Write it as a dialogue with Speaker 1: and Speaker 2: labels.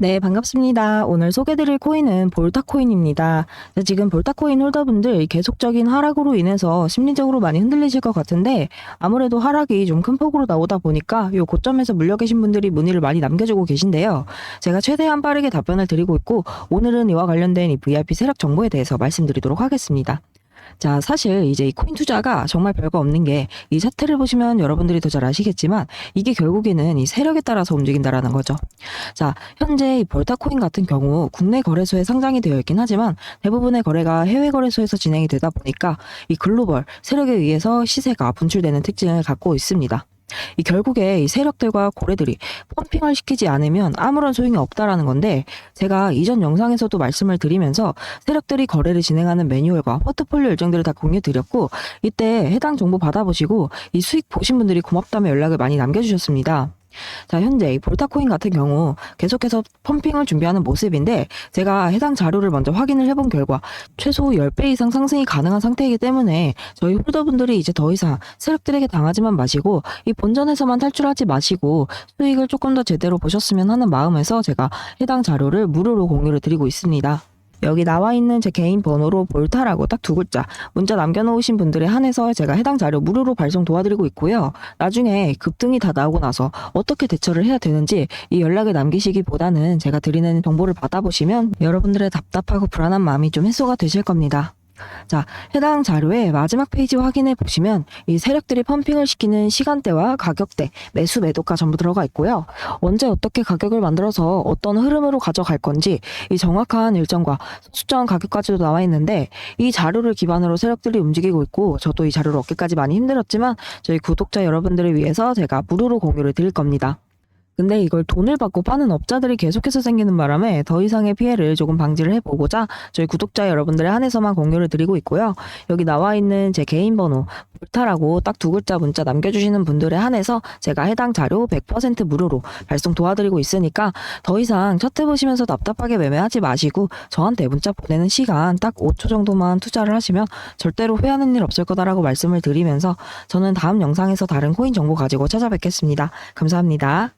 Speaker 1: 네, 반갑습니다. 오늘 소개드릴 코인은 볼타코인입니다. 자, 지금 볼타코인 홀더분들 계속적인 하락으로 인해서 심리적으로 많이 흔들리실 것 같은데 아무래도 하락이 좀 큰 폭으로 나오다 보니까 요 고점에서 물려 계신 분들이 문의를 많이 남겨주고 계신데요. 제가 최대한 빠르게 답변을 드리고 있고 오늘은 이와 관련된 이 VIP 세력 정보에 대해서 말씀드리도록 하겠습니다. 자, 사실 이제 이 코인 투자가 정말 별거 없는 게 이 차트를 보시면 여러분들이 더 잘 아시겠지만 이게 결국에는 이 세력에 따라서 움직인다라는 거죠. 자, 현재 이 볼타코인 같은 경우 국내 거래소에 상장이 되어 있긴 하지만 대부분의 거래가 해외 거래소에서 진행이 되다 보니까 이 글로벌 세력에 의해서 시세가 분출되는 특징을 갖고 있습니다. 이 결국에 이 세력들과 고래들이 펌핑을 시키지 않으면 아무런 소용이 없다라는 건데 제가 이전 영상에서도 말씀을 드리면서 세력들이 거래를 진행하는 매뉴얼과 포트폴리오 일정들을 다 공유 드렸고 이때 해당 정보 받아보시고 이 수익 보신 분들이 고맙다며 연락을 많이 남겨주셨습니다. 자, 현재 이 볼타코인 같은 경우 계속해서 펌핑을 준비하는 모습인데 제가 해당 자료를 먼저 확인을 해본 결과 최소 10배 이상 상승이 가능한 상태이기 때문에 저희 홀더분들이 이제 더 이상 세력들에게 당하지만 마시고 이 본전에서만 탈출하지 마시고 수익을 조금 더 제대로 보셨으면 하는 마음에서 제가 해당 자료를 무료로 공유를 드리고 있습니다. 여기 나와 있는 제 개인 번호로 볼타라고 딱 두 글자 문자 남겨놓으신 분들에 한해서 제가 해당 자료 무료로 발송 도와드리고 있고요. 나중에 급등이 다 나오고 나서 어떻게 대처를 해야 되는지 이 연락을 남기시기보다는 제가 드리는 정보를 받아보시면 여러분들의 답답하고 불안한 마음이 좀 해소가 되실 겁니다. 자, 해당 자료의 마지막 페이지 확인해 보시면 이 세력들이 펌핑을 시키는 시간대와 가격대, 매수 매도가 전부 들어가 있고요. 언제 어떻게 가격을 만들어서 어떤 흐름으로 가져갈 건지 이 정확한 일정과 수정 가격까지도 나와 있는데 이 자료를 기반으로 세력들이 움직이고 있고 저도 이 자료를 얻기까지 많이 힘들었지만 저희 구독자 여러분들을 위해서 제가 무료로 공유를 드릴 겁니다. 근데 이걸 돈을 받고 파는 업자들이 계속해서 생기는 바람에 더 이상의 피해를 조금 방지를 해보고자 저희 구독자 여러분들에 한해서만 공유를 드리고 있고요. 여기 나와 있는 제 개인 번호 볼타라고 딱 두 글자 문자 남겨주시는 분들에 한해서 제가 해당 자료 100% 무료로 발송 도와드리고 있으니까 더 이상 차트 보시면서 답답하게 매매하지 마시고 저한테 문자 보내는 시간 딱 5초 정도만 투자를 하시면 절대로 후회하는 일 없을 거다라고 말씀을 드리면서 저는 다음 영상에서 다른 코인 정보 가지고 찾아뵙겠습니다. 감사합니다.